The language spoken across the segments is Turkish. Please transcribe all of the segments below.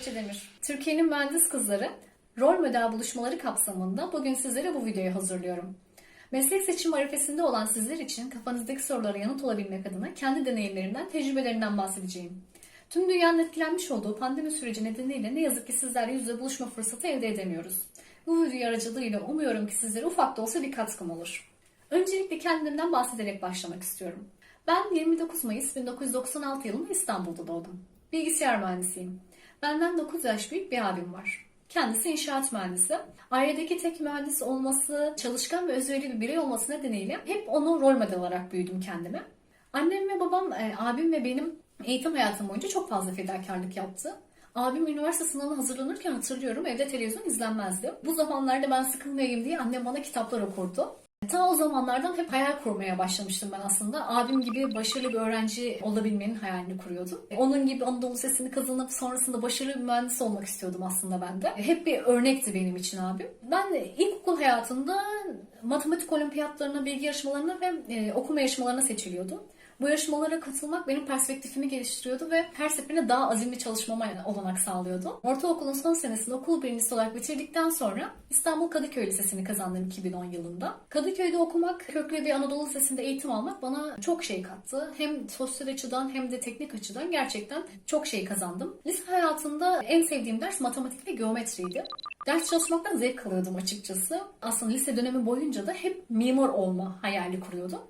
Gökçe Demir. Türkiye'nin mühendis kızları rol model buluşmaları kapsamında bugün sizlere bu videoyu hazırlıyorum. Meslek seçim arifesinde olan sizler için kafanızdaki sorulara yanıt olabilmek adına kendi deneyimlerimden, tecrübelerinden bahsedeceğim. Tüm dünyanın etkilenmiş olduğu pandemi süreci nedeniyle ne yazık ki sizlerle yüz yüze buluşma fırsatı elde edemiyoruz. Bu video aracılığıyla umuyorum ki sizlere ufak da olsa bir katkım olur. Öncelikle kendimden bahsederek başlamak istiyorum. Ben 29 Mayıs 1996 yılında İstanbul'da doğdum. Bilgisayar mühendisiyim. Benden 9 yaş büyük bir abim var. Kendisi inşaat mühendisi. Ailedeki tek mühendis olması, çalışkan ve özverili bir birey olması nedeniyle hep onu rol model olarak büyüdüm kendime. Annem ve babam, e, abim ve benim eğitim hayatım boyunca çok fazla fedakarlık yaptı. Abim üniversite sınavına hazırlanırken hatırlıyorum evde televizyon izlenmezdi. Bu zamanlarda ben sıkılmayayım diye annem bana kitaplar okurdu. Ta o zamanlardan hep hayal kurmaya başlamıştım ben aslında. Abim gibi başarılı bir öğrenci olabilmenin hayalini kuruyordum. Onun gibi Anadolu Lisesi'ni kazanıp sonrasında başarılı bir mühendis olmak istiyordum aslında ben de. Hep bir örnekti benim için abim. Ben ilkokul hayatında matematik olimpiyatlarına, bilgi yarışmalarına ve e, okuma yarışmalarına seçiliyordum. Bu yarışmalara katılmak benim perspektifimi geliştiriyordu ve her seferinde daha azimli çalışmama olanak sağlıyordu. Ortaokulun son senesinde okul birincisi olarak bitirdikten sonra İstanbul Kadıköy Lisesi'ni kazandım 2010 yılında. Kadıköy'de okumak, köklü bir Anadolu Lisesi'nde eğitim almak bana çok şey kattı. Hem sosyal açıdan hem de teknik açıdan gerçekten çok şey kazandım. Lise hayatında en sevdiğim ders matematik ve geometriydi. Ders çalışmaktan zevk alıyordum açıkçası. Aslında lise dönemi boyunca da hep mimar olma hayali kuruyordum.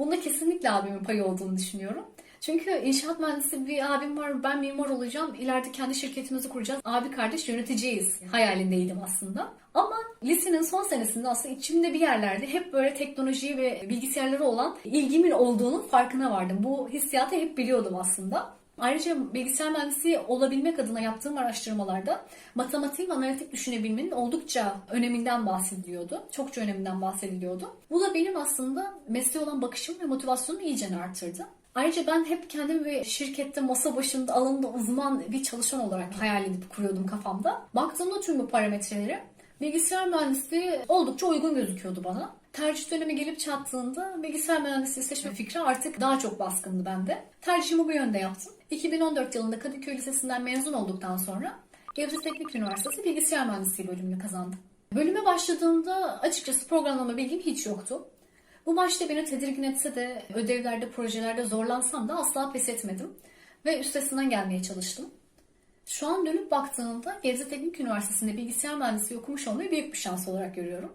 Bunda kesinlikle abimin payı olduğunu düşünüyorum. Çünkü inşaat mühendisi bir abim var, ben mimar olacağım, ileride kendi şirketimizi kuracağız, abi kardeş yöneteceğiz hayalindeydim aslında. Ama lisenin son senesinde aslında içimde bir yerlerde hep böyle teknoloji ve bilgisayarlara olan ilgimin olduğunun farkına vardım. Bu hissiyatı hep biliyordum aslında. Ayrıca bilgisayar mühendisi olabilmek adına yaptığım araştırmalarda matematik ve analitik düşünebilmenin oldukça öneminden bahsediliyordu. Çokça öneminden bahsediliyordu. Bu da benim aslında mesleğe olan bakışım ve motivasyonumu iyice artırdı. Ayrıca ben hep kendimi bir şirkette masa başında alanında uzman bir çalışan olarak hayal edip kuruyordum kafamda. Baktığımda tüm bu parametrelere bilgisayar mühendisliği oldukça uygun gözüküyordu bana. Tercih dönemi gelip çattığında bilgisayar mühendisliği seçme fikri artık daha çok baskındı bende. Tercihimi bu yönde yaptım. 2014 yılında Kadıköy Lisesi'nden mezun olduktan sonra Gebze Teknik Üniversitesi Bilgisayar Mühendisliği bölümünü kazandım. Bölüme başladığımda açıkçası programlama bilgim hiç yoktu. Bu başta beni tedirgin etse de ödevlerde, projelerde zorlansam da asla pes etmedim ve üstesinden gelmeye çalıştım. Şu an dönüp baktığımda Gebze Teknik Üniversitesi'nde bilgisayar mühendisliği okumuş olmayı büyük bir şans olarak görüyorum.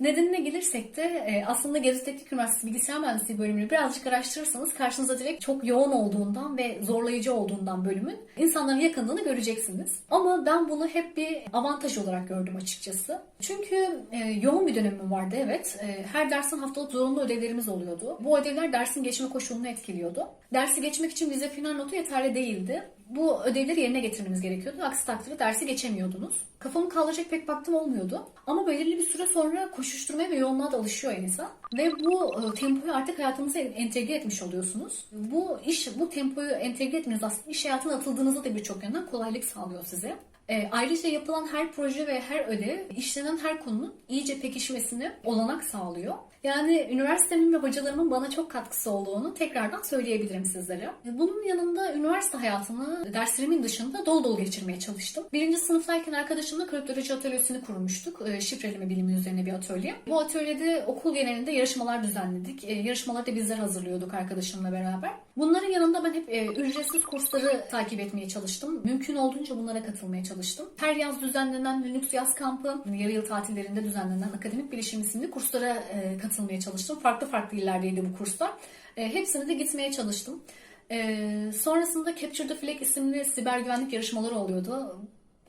Nedenine gelirsek de e, aslında Gebze Teknik Üniversitesi Bilgisayar Mühendisliği bölümünü birazcık araştırırsanız karşınıza direkt çok yoğun olduğundan ve zorlayıcı olduğundan bölümün insanların yakındığını göreceksiniz. Ama ben bunu hep bir avantaj olarak gördüm açıkçası. Çünkü e, yoğun bir dönemim vardı evet. E, her dersin haftalık zorunlu ödevlerimiz oluyordu. Bu ödevler dersin geçme koşulunu etkiliyordu. Dersi geçmek için vize final notu yeterli değildi bu ödevleri yerine getirmeniz gerekiyordu. Aksi takdirde dersi geçemiyordunuz. Kafamı kaldıracak pek vaktim olmuyordu. Ama belirli bir süre sonra koşuşturmaya ve yoğunluğa da alışıyor insan. Ve bu e, tempoyu artık hayatınıza entegre etmiş oluyorsunuz. Bu iş, bu tempoyu entegre etmeniz aslında iş hayatına atıldığınızda da birçok yönden kolaylık sağlıyor size. E, ayrıca yapılan her proje ve her ödev, işlenen her konunun iyice pekişmesini olanak sağlıyor. Yani üniversitemin ve hocalarımın bana çok katkısı olduğunu tekrardan söyleyebilirim sizlere. Bunun yanında üniversite hayatımı derslerimin dışında dolu dolu geçirmeye çalıştım. Birinci sınıftayken arkadaşımla kriptoloji atölyesini kurmuştuk. Şifreleme bilimi üzerine bir atölye. Bu atölyede okul genelinde yarışmalar düzenledik. Yarışmaları da bizler hazırlıyorduk arkadaşımla beraber. Bunların yanında ben hep ücretsiz kursları takip etmeye çalıştım. Mümkün olduğunca bunlara katılmaya çalıştım. Her yaz düzenlenen Linux yaz kampı, yarı yıl tatillerinde düzenlenen akademik bilişim isimli kurslara katılmaya çalıştım. Farklı farklı illerdeydi bu kurslar. E, hepsine de gitmeye çalıştım. E, sonrasında Capture the Flag isimli siber güvenlik yarışmaları oluyordu.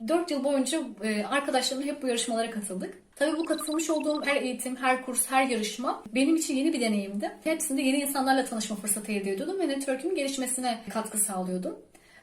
4 yıl boyunca e, arkadaşlarımla hep bu yarışmalara katıldık. Tabii bu katılmış olduğum her eğitim, her kurs, her yarışma benim için yeni bir deneyimdi. Hepsinde yeni insanlarla tanışma fırsatı elde ediyordum ve network'ümün gelişmesine katkı sağlıyordum.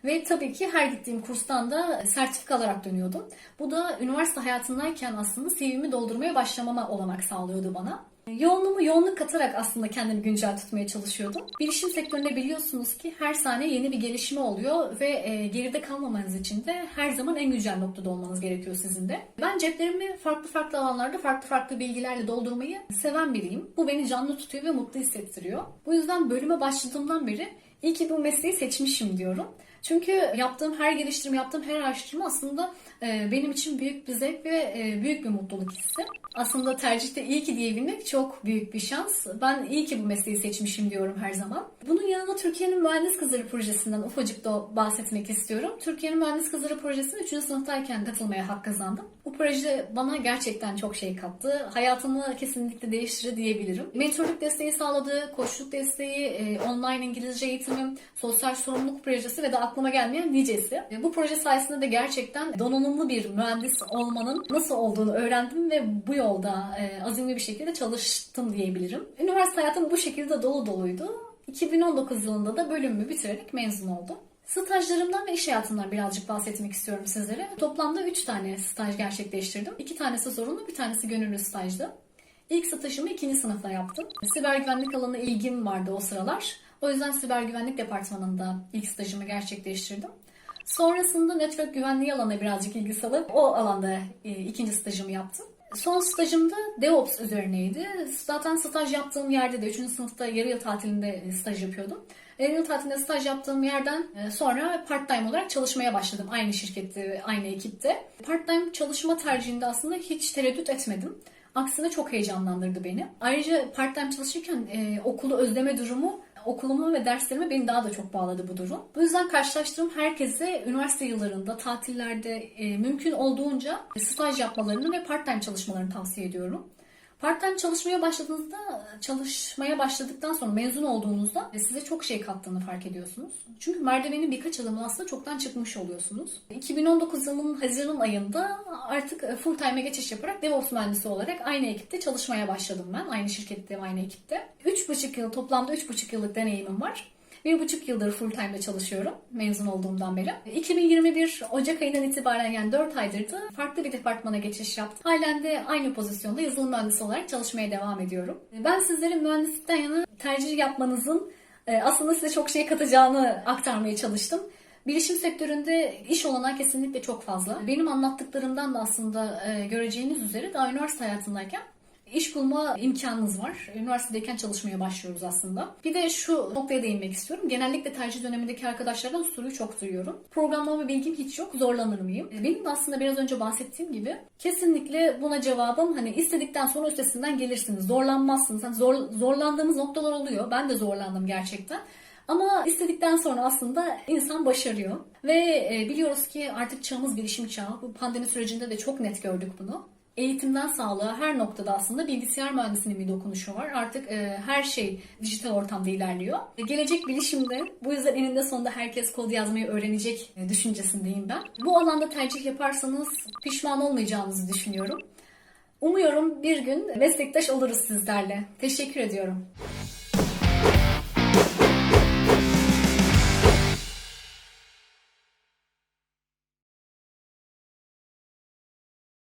Ve tabii ki her gittiğim kurstan da sertifika alarak dönüyordum. Bu da üniversite hayatındayken aslında CV'mi doldurmaya başlamama olanak sağlıyordu bana. Yoğunluğumu yoğunluk katarak aslında kendimi güncel tutmaya çalışıyordum. Bilişim sektöründe biliyorsunuz ki her saniye yeni bir gelişme oluyor ve e, geride kalmamanız için de her zaman en güncel noktada olmanız gerekiyor sizin de. Ben ceplerimi farklı farklı alanlarda farklı farklı bilgilerle doldurmayı seven biriyim. Bu beni canlı tutuyor ve mutlu hissettiriyor. Bu yüzden bölüme başladığımdan beri iyi ki bu mesleği seçmişim diyorum. Çünkü yaptığım her geliştirme, yaptığım her araştırma aslında e, benim için büyük bir zevk ve e, büyük bir mutluluk hissi. Aslında tercihte iyi ki diyebilmek çok büyük bir şans. Ben iyi ki bu mesleği seçmişim diyorum her zaman. Bunun yanında Türkiye'nin Mühendis Kızları Projesi'nden ufacık da bahsetmek istiyorum. Türkiye'nin Mühendis Kızları Projesi'ne 3. sınıftayken katılmaya hak kazandım. Bu proje bana gerçekten çok şey kattı. Hayatımı kesinlikle değiştirdi diyebilirim. Mentorluk desteği sağladı, koçluk desteği, e, online İngilizce eğitimim, sosyal sorumluluk projesi ve de aklıma gelmeyen nicesi. E, Bu proje sayesinde de gerçekten donanımlı bir mühendis olmanın nasıl olduğunu öğrendim ve bu yolda e, azimli bir şekilde çalıştım diyebilirim. Üniversite hayatım bu şekilde dolu doluydu. 2019 yılında da bölümümü bitirerek mezun oldum. Stajlarımdan ve iş hayatımdan birazcık bahsetmek istiyorum sizlere. Toplamda 3 tane staj gerçekleştirdim. 2 tanesi zorunlu, bir tanesi gönüllü stajdı. İlk stajımı ikinci sınıfta yaptım. Siber güvenlik alanına ilgim vardı o sıralar. O yüzden siber güvenlik departmanında ilk stajımı gerçekleştirdim. Sonrasında network güvenliği alanına birazcık ilgi salıp o alanda e, ikinci stajımı yaptım. Son stajım da DevOps üzerineydi. Zaten staj yaptığım yerde de 3. sınıfta yarı yıl tatilinde e, staj yapıyordum. Yarı yıl tatilinde staj yaptığım yerden e, sonra part-time olarak çalışmaya başladım. Aynı şirkette, aynı ekipte. Part-time çalışma tercihinde aslında hiç tereddüt etmedim. Aksine çok heyecanlandırdı beni. Ayrıca part-time çalışırken e, okulu özleme durumu okuluma ve derslerime beni daha da çok bağladı bu durum. Bu yüzden karşılaştığım herkese üniversite yıllarında, tatillerde e, mümkün olduğunca staj yapmalarını ve part-time çalışmalarını tavsiye ediyorum. Part-time çalışmaya başladığınızda, çalışmaya başladıktan sonra mezun olduğunuzda size çok şey kattığını fark ediyorsunuz. Çünkü merdivenin birkaç adımı aslında çoktan çıkmış oluyorsunuz. 2019 yılının Haziran ayında artık full time'e geçiş yaparak DevOps mühendisi olarak aynı ekipte çalışmaya başladım ben. Aynı şirkette, aynı ekipte. 3,5 yıl, toplamda 3,5 yıllık deneyimim var. Bir buçuk yıldır full time'da çalışıyorum mezun olduğumdan beri. 2021 Ocak ayından itibaren yani 4 aydır da farklı bir departmana geçiş yaptım. Halen de aynı pozisyonda yazılım mühendisi olarak çalışmaya devam ediyorum. Ben sizlerin mühendislikten yana tercih yapmanızın e, aslında size çok şey katacağını aktarmaya çalıştım. Bilişim sektöründe iş olanağı kesinlikle çok fazla. Benim anlattıklarımdan da aslında e, göreceğiniz üzere daha üniversite hayatındayken İş bulma imkanınız var. Üniversitedeyken çalışmaya başlıyoruz aslında. Bir de şu noktaya değinmek istiyorum. Genellikle tercih dönemindeki arkadaşlardan soruyu çok duyuyorum. Programlama bilgim hiç yok. Zorlanır mıyım? Benim de aslında biraz önce bahsettiğim gibi kesinlikle buna cevabım hani istedikten sonra üstesinden gelirsiniz. Zorlanmazsınız. Hani zor, zorlandığımız noktalar oluyor. Ben de zorlandım gerçekten. Ama istedikten sonra aslında insan başarıyor. Ve biliyoruz ki artık çağımız bilişim çağı. Bu pandemi sürecinde de çok net gördük bunu eğitimden sağlığa her noktada aslında bilgisayar mühendisliğinin bir dokunuşu var. Artık e, her şey dijital ortamda ilerliyor. E, gelecek bilişimde bu yüzden eninde sonunda herkes kod yazmayı öğrenecek e, düşüncesindeyim ben. Bu alanda tercih yaparsanız pişman olmayacağınızı düşünüyorum. Umuyorum bir gün meslektaş oluruz sizlerle. Teşekkür ediyorum.